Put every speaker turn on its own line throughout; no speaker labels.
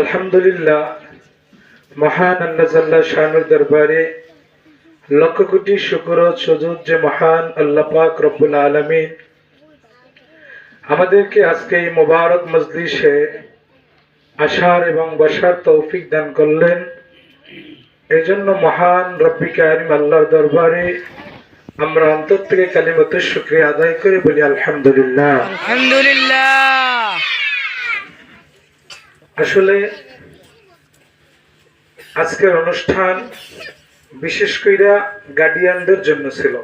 আলহামদুলিল্লাহ, মহান আল্লাহ শানুর দরবারে লক্ষ কোটি শুকর সুজুদ যে মহান আল্লাহ পাক রব্বুল আলমিন আমাদেরকে আজকে এই মোবারক মজলিসে আসার এবং বসার তৌফিক দান করলেন। এই জন্য মহান রব্বি কারিম আল্লাহর দরবারে আমরা অন্তর থেকে কালিমত শুক্রিয়া আদায় করে বলি আলহামদুলিল্লাহ।
আলহামদুলিল্লাহ।
আসলে আজকের অনুষ্ঠান বিশেষ করে গার্ডিয়ানদের জন্য ছিল।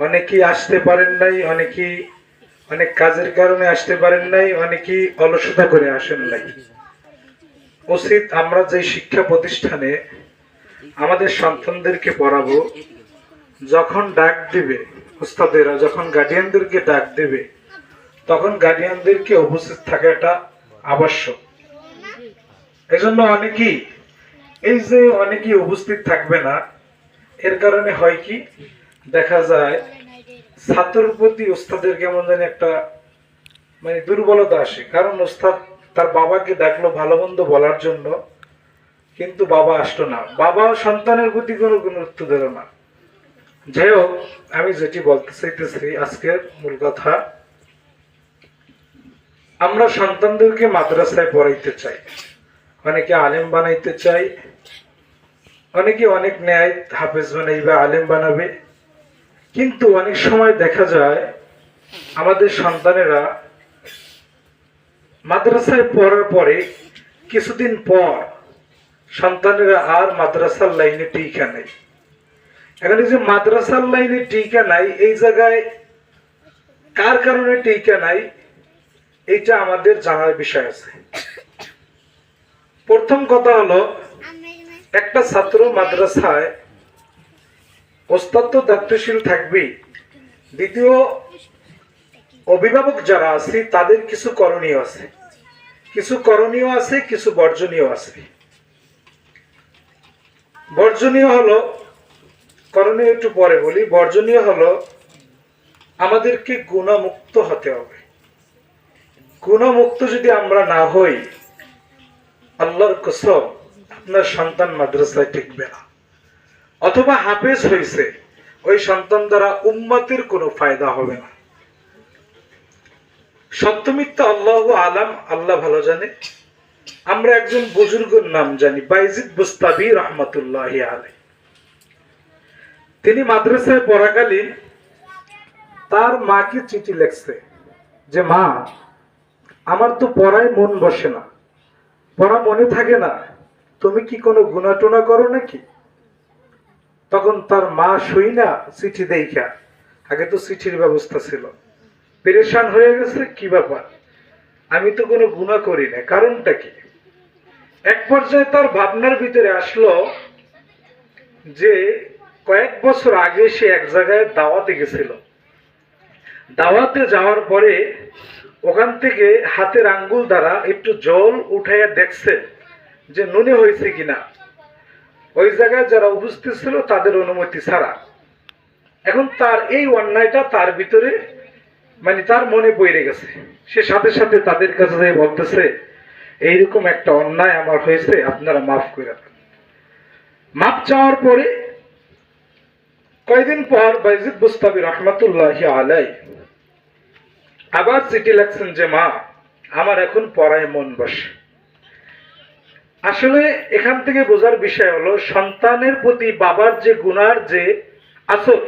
অনেকেই আসতে পারেন নাই, অনেকেই অনেক কাজের কারণে আসতে পারেন নাই, অনেকেই অলসতা করে আসেন নাই। উচিত আমরা যে শিক্ষা প্রতিষ্ঠানে আমাদের সন্তানদেরকে পড়াবো, যখন ডাক দিবে, উস্তাদেরা যখন গার্ডিয়ানদেরকে ডাক দেবে তখন গার্ডিয়ানদেরকে উপস্থিত থাকাটা আবশ্যক। এজন্য অনেকেই, এই যে অনেকেই উপস্থিত থাকবে না, এর কারণে হয় কি, দেখা যায় ছাত্রের প্রতি ওস্তাদের কেমন জানি একটা মানে দুর্বলতা আসে। কারণ ওস্তাদ তার বাবাকে দেখল ভালো মন্দ বলার জন্য, কিন্তু বাবা আসলো না। বাবা সন্তানের প্রতি কোনো গুরুত্ব দিল না। যাই হোক, আমি যেটি বলতে চাইতেছি, আজকের মূল কথা আমরা সন্তানদেরকে মাদ্রাসায় পড়াইতে চাই। অনেকে আলেম বানাইতে চাই। অনেকে অনেক ন্যায় হাফেজ বানাইবে, আলেম বানাবে। কিন্তু অনেক সময় দেখা যায়, আমাদের সন্তানেরা মাদ্রাসায় পড়ার পরে কিছুদিন পর সন্তানেরা আর মাদ্রাসার লাইনে টিকা নেই। এখন এই যে মাদ্রাসার লাইনে টিকা নাই, এই জায়গায় কার কারণে টিকা নাই? এইটা আমাদের জানার বিষয় আছে। প্রথম কথা হলো, একটা ছাত্র মাদ্রাসায় তো দায়িত্বশীল থাকবেই দ্বিতীয়, অভিভাবক যারা আছে, তাদের কিছু করণীয় আছে। কিছু করণীয় আছে, কিছু বর্জনীয় আছে। বর্জনীয় হলো, করণীয় একটু পরে বলি, বর্জনীয় হলো, আমাদেরকে গুণামুক্ত হতে হবে। গুণমুক্ত যদি আমরা না হই, আল্লাহর কসম, আপনার সন্তান মাদ্রাসায় টিকবে না। অথবা হাফেজ হয়েছে ওই সন্তান দ্বারা উম্মতের কোনো ফায়দা হবে না। সত্যমিথ্যা আল্লাহ আলাম, আল্লাহ ভালো জানে। আমরা একজন বুজুর্গের নাম জানি, বাইজিদ বুস্তাবি রহমতুল্লাহ আলাই তিনি মাদ্রাসায় পড়াকালীন তার মাকে চিঠি লেখছে যে, মা আমার তো পড়ায় মন বসে না। পড়া মনে থাকে না। তুমি কি কোনো গুণাটুনা করো নাকি? তখন তার মা শুই না চিঠি দেখা আগে তো চিঠির ব্যবস্থা ছিল। পেরেশান হয়ে গেছে কি ব্যাপার? আমি তো কোনো গুণা করি না। কারণটা কি? এক পর্যায়ে তার ভাবনার ভিতরে আসলো যে কয়েক বছর আগে সে এক জায়গায় দাওয়াতে গেছিল। দাওয়াতে যাওয়ার পরে ওখান থেকে হাতের আঙ্গুল দ্বারা একটু জল উঠাইয়া দেখছে যে নুনে হয়েছে কিনা। ওই জায়গায় যারা উপস্থিত ছিল তাদের অনুমতি ছাড়া। এখন তার এই অন্যায়টা তার ভিতরে মানে তার মনে পড়ে গেছে। সে সাথে সাথে তাদের কাছে যেয়ে বলতেছে, এইরকম একটা অন্যায় আমার হয়েছে, আপনারা মাফ করে মাপ চাওয়ার পরে কয়দিন পর বাইজিদ বুস্তাবি রহমতুল্লাহ আলাই আবার চিঠি লেখছেন যে, মা, আমার এখন পড়ায় মন বসে। আসলে এখান থেকে বোঝার বিষয় হলো, সন্তানের প্রতি বাবার যে গুনার যে আসর,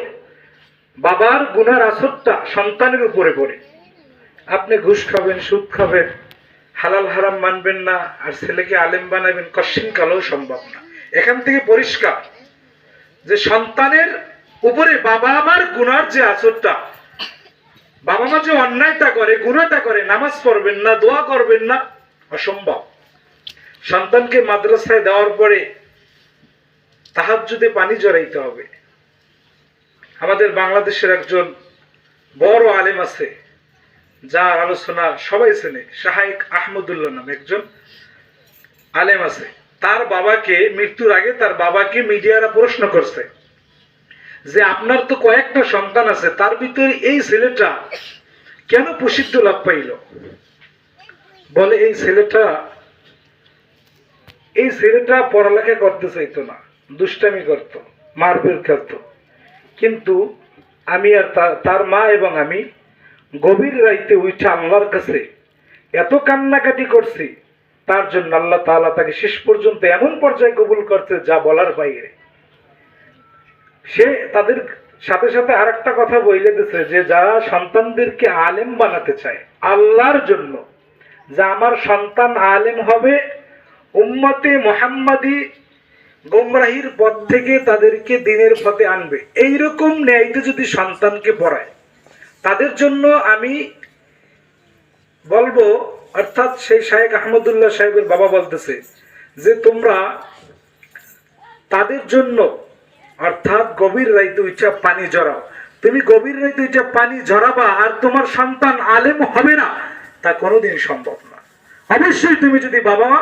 বাবার গুনার আসরটা সন্তানের উপরে পড়ে। আপনি ঘুষ খাবেন, সুদ খাবেন, হালাল হারাম মানবেন না, আর ছেলেকে আলেম বানাবেন কশ্চিন কালেও সম্ভব না। এখান থেকে পরিষ্কার যে সন্তানের উপরে বাবা আমার গুনার যে আসরটা বাবা মা যে অন্যায়টা করে গুণাটা করে, নামাজ পড়বেন না, দোয়া করবেন না, অসম্ভব। সন্তানকে মাদ্রাসায় দেওয়ার পরে তাহার যদি পানি জড়াইতে হবে। আমাদের বাংলাদেশের একজন বড় আলেম আছে, যার আলোচনা সবাই চেনে শাহাইক আহমদুল্লাহ নামে একজন আলেম আছে। তার বাবাকে মৃত্যুর আগে তার বাবাকে মিডিয়ারা প্রশ্ন করছে যে আপনার তো কয়েকটা সন্তান আছে, তার ভিতরে এই ছেলেটা কেন প্রসিদ্ধ লাভ পাইল? বলে, এই ছেলেটা এই ছেলেটা পড়ালেখা করতে চাইতো না, দুষ্টামি করত, মারপিট করত। কিন্তু আমি আর তার মা এবং আমি গভীর রাইতে উঠে আল্লাহর কাছে এত কান্নাকাটি করছি, তার জন্য আল্লাহ তাআলা তাকে শেষ পর্যন্ত এমন পর্যায়ে কবুল করতে যা বলার বাইরে। সে তাদের সাথে সাথে আরেকটা কথা বইলে দিছে যে যারা সন্তানদেরকে আলেম বানাতে চায় আল্লাহর জন্য, যে আমার সন্তান আলেম হবে, উম্মতে মোহাম্মদী গোমরাহির পথ থেকে তাদেরকে দিনের পথে আনবে। এইরকম ন্যায়তে যদি সন্তানকে পড়ায়, তাদের জন্য আমি বলব, অর্থাৎ সেই শাহেক আহমদুল্লাহ সাহেবের বাবা বলতেছে যে তোমরা তাদের জন্য অর্থাৎ গভীর রাইতে উইটা পানি জড়াও তুমি গভীর রাইতে উইটা পানি জড়াবা আর তোমার সন্তান আলেম হবে না, তা কোনোদিন সম্ভব না। অবশ্যই তুমি যদি বাবা মা,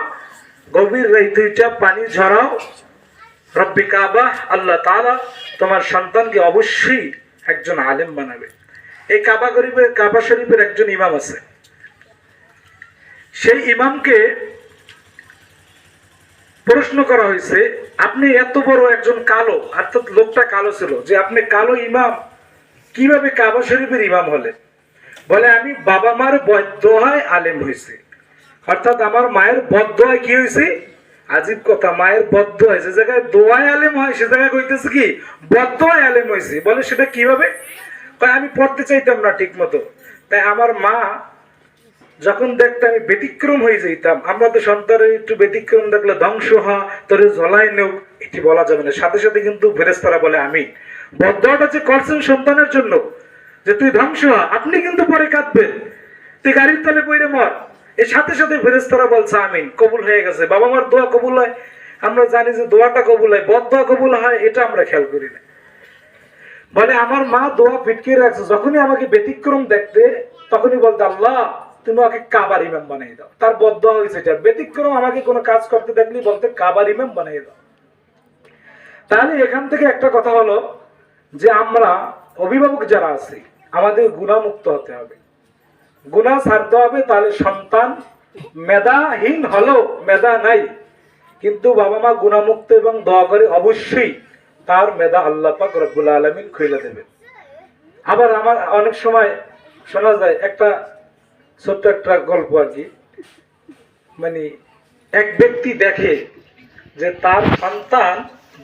গভীর রাইতে উইটা পানি ঝরাও, রব্বি কাবা, আল্লাহ তাআলা তোমার সন্তানকে অবশ্যই একজন আলেম বানাবে। এই কাবা গরিবের, কাবা শরীফের একজন ইমাম আছে। সেই ইমামকে প্রশ্ন করা হয়েছে, আপনি এত বড় একজন কালো, অর্থাৎ লোকটা কালো ছিল, যে আপনি কালো ইমাম, কীভাবে কাবা শরীফের ইমাম হলেন? বলে, আমি বাবা মার বদোয়ায় আলেম হয়েছে। অর্থাৎ আমার মায়ের বদোয়ায় কি হয়েছে? আজীব কথা, মায়ের বদ্ধ হয় যে জায়গায় দোয়ায় আলেম হয়, সে জায়গায় কইতেছে কি বদোয়ায় আলেম হয়েছে। বলে, সেটা কীভাবে? আমি পড়তে চাইতাম না ঠিক মতো তাই আমার মা যখন দেখতে আমি ব্যতিক্রম হয়ে যেতাম আমরা তো সন্তানের একটু ব্যতিক্রম দেখলে ধ্বংস হওয়া, তোর জ্বলাই নেও এটি বলা যাবে না। সাথে সাথে কিন্তু ফেরেস্তারা বলে আমি বদ্ধটা যে করছেন সন্তানের জন্য, যে তুই ধ্বংস হ, আপনি কিন্তু পরে কাঁদবেন। তুই গাড়ির তলে বইরে মর। এর সাথে সাথে ফেরেস্তারা বলছে, আমিন। কবুল হয়ে গেছে। বাবা মার দোয়া কবুল হয়। আমরা জানি যে দোয়াটা কবুল হয়। বদ কবুল হয়, এটা আমরা খেয়াল করি না। বলে, আমার মা দোয়া পিটকে রাখছে। যখনই আমাকে ব্যতিক্রম দেখতে, তখনই বলতে, আল্লাহ তুমি আমাকে কাবার ইমাম বানিয়ে দাও। তার বদ্ধ হয়েছে এটা ব্যতিক্রম আমাকে কোনো কাজ করতে দেখলে বলতে কাবার ইমাম বানিয়ে দাও। তাহলে এখান থেকে একটা কথা হলো যে আমরা অভিভাবক যারা আছি, আমাদের গুণামুক্ত হতে হবে। গুণা ছাড়তে হবে, তাহলে সন্তান মেধাহীন হলো মেধা নাই। কিন্তু বাবা মা গুণামুক্ত এবং দোয়া করে অবশ্যই তার মেধা আল্লাহ পাক রব্বুল আলমিন খুলে দেবেন। আবার আমার অনেক সময় শোনা যায়, একটা ছোট্ট একটা গল্প আর কি মানে এক ব্যক্তি দেখে যে তার সন্তান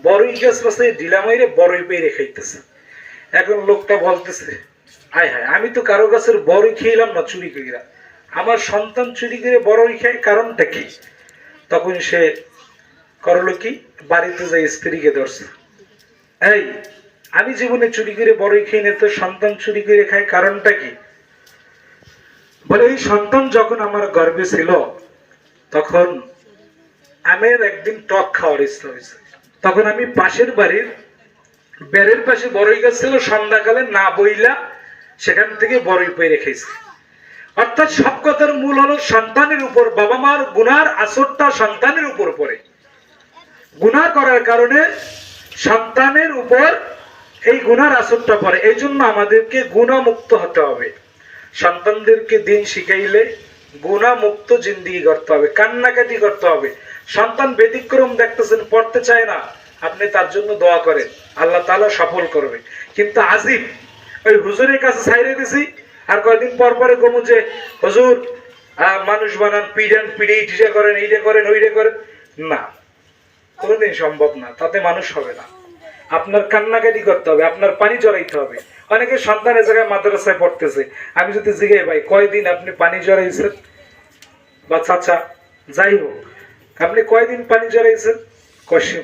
বড়ই গাছ পাশে ঢিলা মাইরে বড়ই পেয়ে খাইতেছে। এখন লোকটা বলতেছে, হায় হায়, আমি তো কারও গাছের বড়ই খেয়েলাম না চুরি করিরা আমার সন্তান চুরি করে বড়ই খায়, কারণটা কি? তখন সে করল কি, বাড়িতে যাই স্ত্রীকে ধরছে, এই, আমি জীবনে চুরি করে বড়ই খেয়ে নিয়ে তো সন্তান চুরি করে খাই কারণটা কি? বলে, এই সন্তান যখন আমার গর্বে ছিল, তখন আমের একদিন টক খাওয়ার ইচ্ছা হয়েছে। তখন আমি পাশের বাড়ির বেড়ের পাশে বড়ই গাছ ছিল, সন্ধ্যাকালে না বইলা সেখান থেকে বড়ই পেয়ে রেখেছি অর্থাৎ সব কথার মূল হলো, সন্তানের উপর বাবা মার গুনার আসরটা সন্তানের উপর পড়ে। গুনাহ করার কারণে সন্তানের উপর এই গুনার আসরটা পড়ে। এই জন্য আমাদেরকে গুণামুক্ত হতে হবে। সন্তানদেরকে দিন শিখাইলে গুণামুক্ত জিন্দিগি করতে হবে, কান্নাকাটি করতে হবে। সন্তান ব্যতিক্রম দেখতেছেন, পড়তে চায় না। আপনি তার জন্য দোয়া করেন, আল্লাহ তাআলা সফল করবে। কিন্তু আজিব, ওই হুজুরের কাছে ছাইরে দিছি, আর কয়দিন পর পরে কমু যে, হুজুর মানুষ বানান, পিডান পিড়ে ইটিটা করেন, এইটা করেন, ওইটা করেন। না, কোনোদিন সম্ভব না, তাতে মানুষ হবে না। আপনার কান্নাকাটি করতে হবে, আপনার পানি জড়াইতে হবে। অনেকে সন্তানের জায়গায় মাদ্রাসায় পড়তেছে। আমি যদি জিজ্ঞাই ভাই, কয়দিন আপনি পানি জড়াইছেন? বা চাচা, যাই হোক, আপনি কয়দিন পানি জড়াইছেন?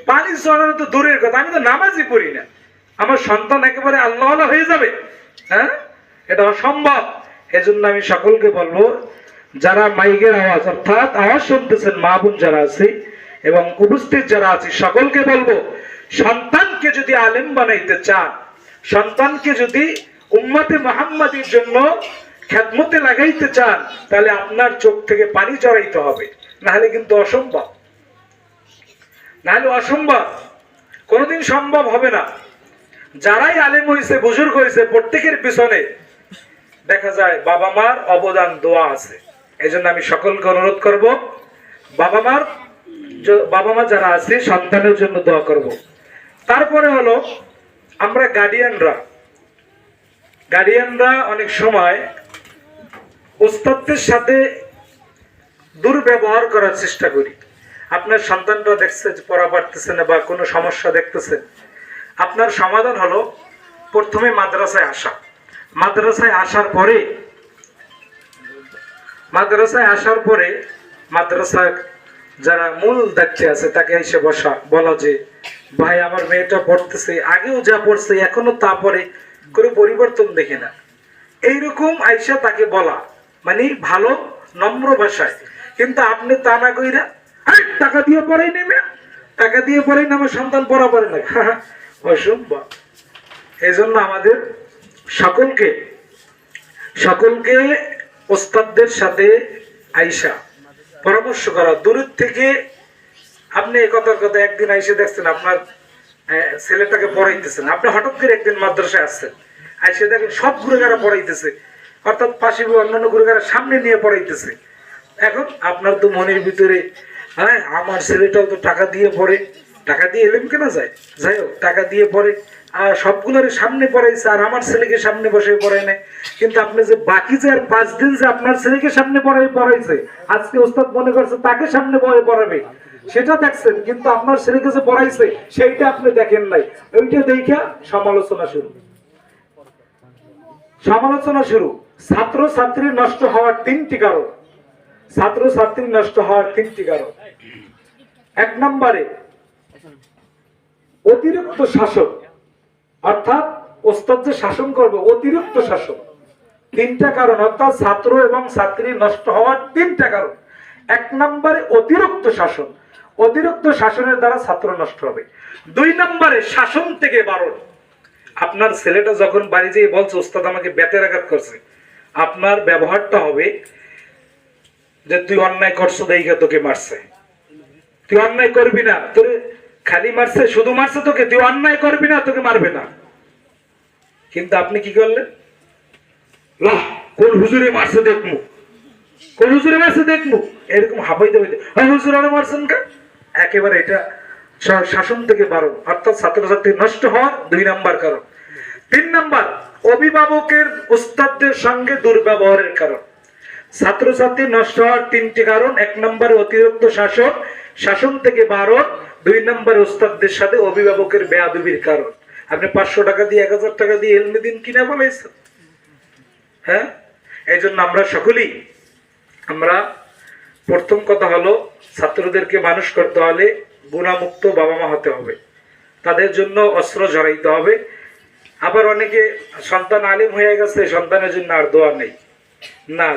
পানি জড়ানো তো দূরের কথা, আমি তো নামাজই পড়ি না। আমার সন্তান একেবারে আল্লাহ হয়ে যাবে। হ্যাঁ? এটা অসম্ভব। এজন্য আমি সকলকে বলব, যারা মাইকের আওয়াজ, অর্থাৎ আওয়াজ শুনতেছেন, মা বোন যারা আছে এবং উপস্থিত যারা আছে, সকলকে বলব সন্তানকে যদি আলেম বানাইতে চান, সন্তানকে যদি উম্মাতে মোহাম্মদের জন্য খ্যাতমতে লাগাইতে চান, তাহলে আপনার চোখ থেকে পানি জড়াইতে হবে। নাহলে কিন্তু অসম্ভব। নাহলে অসম্ভব। কোনোদিন সম্ভব হবে না। যারাই আলেম হয়েছে বুজুর্গ হয়েছে প্রত্যেকের পিছনে দেখা যায় বাবা মার অবদান, দোয়া আছে। এই জন্য আমি সকলকে অনুরোধ করব, বাবা মার বাবা মা যারা আছে, সন্তানের জন্য দোয়া করব। তারপরে হলো আমরা গার্ডিয়ানরা গার্ডিয়ানরা অনেক সময় ওস্তাদদের সাথে দুর্ব্যবহার করার চেষ্টা করি। আপনার সন্তানরা দেখছে যে পড়া পারতেছে না বা কোনো সমস্যা দেখতেছে। আপনার সমাধান হলো প্রথমে মাদ্রাসায় আসা। মাদ্রাসায় আসার পরে, মাদ্রাসায় আসার পরে মাদ্রাসার যারা মূল দায়িত্বে আছে তাকে এসে বসা, বলা যে ভাই, আমার মেয়েটা পড়তেছে, আগেও যা পড়ছে, এখনও তা পরে কোনো পরিবর্তন দেখে না। এইরকম আইসা তাকে বলা মানে ভালো, নম্র ভাষায়। কিন্তু আপনি তা না কইরা টাকা দিয়ে পড়াই নেবে টাকা দিয়ে পড়াই না, আমার সন্তান পড়া পড়ে না অসম্ভব। এই জন্য আমাদের সকলকে সকলকে ওস্তাদদের সাথে আইসা পরামর্শ করা, দূরের থেকে আপনি এই কথার কথা একদিন আইসে দেখছেন, আপনার ছেলেটাকে পড়াইতেছেন। আপনি হঠাৎ করে একদিন মাদ্রাসায় আসছেন। আইসে দেখেন সব গুরুগারা পড়াইতেছে। অর্থাৎ পাশে অন্যান্য গুরুগারা সামনে নিয়ে পড়াইতেছে। এখন আপনার তো মনের ভিতরে হ্যাঁ আমার ছেলেটাও তো টাকা দিয়ে পড়ে। টাকা দিয়ে এলেম কেনা যায়? যাই হোক, টাকা দিয়ে পড়ে। আর সবগুলোর সামনে পড়াইছে, আর আমার ছেলেকে সামনে বসে পড়ায় নাই। কিন্তু আপনি যে বাকি যে আর পাঁচ দিন যে আপনার ছেলেকে সামনে পড়াই পড়াইছে, আজকে ওস্তাদ মনে করছে তাকে সামনে বয়ে পড়াবে। সেটা দেখছেন, কিন্তু আপনার ছেলেকে যে পড়াইছে, সেইটা আপনি দেখেন নাই। ওইটা দেখা সমালোচনা শুরু। সমালোচনা শুরু। ছাত্র ছাত্রী নষ্ট হওয়ার তিনটি কারণ। ছাত্র ছাত্রী নষ্ট হওয়ার তিনটি কারণ। এক নম্বরে, অতিরিক্ত শাসন, অর্থাৎ ওস্তাদ যে শাসন করবে, অতিরিক্ত শাসন। তিনটা কারণ, অর্থাৎ ছাত্র এবং ছাত্রী নষ্ট হওয়ার তিনটা কারণ। এক নম্বরে, অতিরিক্ত শাসন। অতিরিক্ত শাসনের দ্বারা ছাত্র নষ্ট হবে। দুই নম্বরে শাসন থেকে বারণ। আপনার ছেলেটা যখন বাড়ি যেয়ে বলছে ওস্তাদ আমাকে বেতের আঘাত করছে। আপনার ব্যবহারটা হবে যে তুই অন্যায় করছ দেখে তোকে মারছে। তুই অন্যায় করবি না। তোর খালি মারছে শুধু মারছে তোকে? তুই অন্যায় করবি না তোকে মারবে না। কিন্তু আপনি কি করলেন? লাহ, কোন হুজুরে মারছে দেখমু? কোন হুজুরে মারছে দেখমু? এরকম হইতে হ্যাঁ হুজুর আরও মারছেন কা একেবারে এটা শাসন থেকে বারণ অর্থাৎ ছাত্রছাত্রী নষ্ট হওয়ার দুই নাম্বার কারণ। তিন নাম্বার, অভিভাবকের উস্তাদদের সঙ্গে দুর্ব্যবহারের কারণ। ছাত্রছাত্রী নষ্ট হওয়ার তিনটি কারণ, এক নম্বরে অতিরিক্ত শাসন শাসন থেকে বারণ, দুই নম্বরে উস্তাদদের সাথে অভিভাবকের বেয়াদবির কারণ। আপনি পাঁচশো টাকা দিয়ে, এক হাজার টাকা দিয়ে এলমে দিন কিনা বলেছেন? হ্যাঁ? এই জন্য আমরা সকলেই, আমরা প্রথম কথা হলো, ছাত্রদেরকে মানুষ করতে হলে গুণামুক্ত বাবা মা হতে হবে। তাদের জন্য অস্ত্র জড়াইতে হবে। আবার অনেকে সন্তান আলিম হয়ে গেছে, সন্তানের জন্য আর দোয়া নেই। না